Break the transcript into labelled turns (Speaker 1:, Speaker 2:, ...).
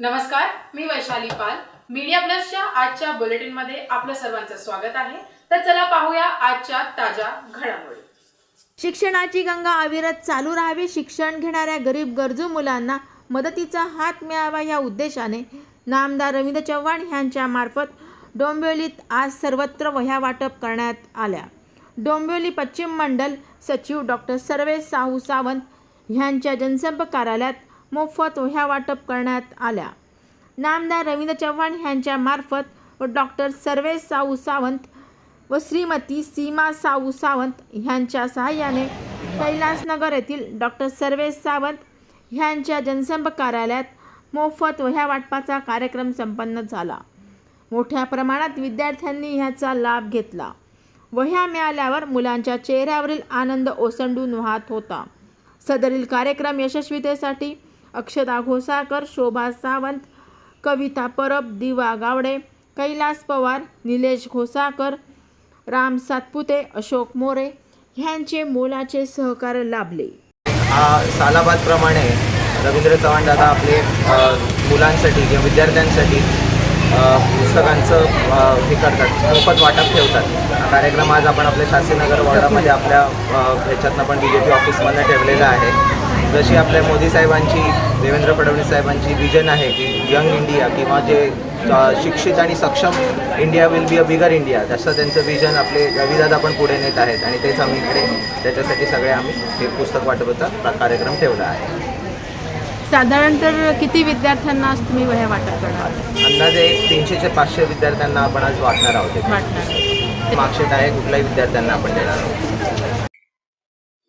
Speaker 1: नमस्कार मी वैशाली पाल. मीडिया प्लसच्या आजच्या बुलेटिनमध्ये आपलं सर्वांचं स्वागत आहे. तर चला पाहूया आजच्या ताज्या घडामोडी.
Speaker 2: शिक्षणाची गंगा अविरत चालू राहावी शिक्षण घेणाऱ्या गरीब गरजू मुलांना मदतीचा हात मिळावा या उद्देशाने नामदार रवींद्र चव्हाण यांच्या मार्फत डोंबिवलीत आज सर्वत्र वह्या वाटप करण्यात आल्या. डोंबिवली पश्चिम मंडल सचिव डॉक्टर सर्वे साहू सावंत यांच्या जनसंपर्क कार्यालयात मोफत वह्या वाटप करण्यात आल्या. नामदार रवींद्र चव्हाण यांच्या मार्फत व डॉक्टर सर्वेश साऊ सावंत व श्रीमती सीमा साऊ सावंत ह्यांच्या सहाय्याने कैलासनगर येथील डॉक्टर सर्वेश सावंत ह्यांच्या जनसंपर्क कार्यालयात मोफत वह्या वाटपाचा कार्यक्रम संपन्न झाला. मोठ्या प्रमाणात विद्यार्थ्यांनी ह्याचा लाभ घेतला वह्या मिळाल्यावर मुलांच्या चेहऱ्यावरील आनंद ओसंडून वाहत होता. सदरील कार्यक्रम यशस्वीतेसाठी अक्षता घोसाकर शोभा सावंत कविता परब दिवा गावडे कैलास पवार निलेश घोसाकर राम सातपुते अशोक मोरे ह्यांचे मोलाचे सहकार्य लाभले.
Speaker 3: आ, सालाबादप्रमाणे रवींद्र चव्हाण दादा आपले मुलांसाठी किंवा विद्यार्थ्यांसाठी पुस्तकांचं हे करतात मोफत वाटप ठेवतात. कार्यक्रम आज आपण आपल्या शास्त्रीनगर वॉर्डामध्ये आपल्या ह्याच्यातनं पण बी जे पी ऑफिसमधनं ठेवलेला आहे. जशी आपल्या मोदी साहेबांची देवेंद्र फडणवीस साहेबांची विजन आहे की यंग इंडिया किंवा जे शिक्षित आणि सक्षम India will be a bigger India तसं त्यांचं विजन आपले रविदादा पण पुढे नेत आहेत आणि तेच आम्ही इकडे त्याच्यासाठी सगळे आम्ही हे पुस्तक वाटपाचा कार्यक्रम ठेवला आहे.
Speaker 2: साधारण तर किती विद्यार्थ्यांना आज तुम्ही वह्या वाटप करणार
Speaker 3: अंदाजे एक तीनशे ते पाचशे विद्यार्थ्यांना आपण आज वाटणार आहोत. मार्कशीट आहे कुठल्याही विद्यार्थ्यांना आपण देणार आहोत.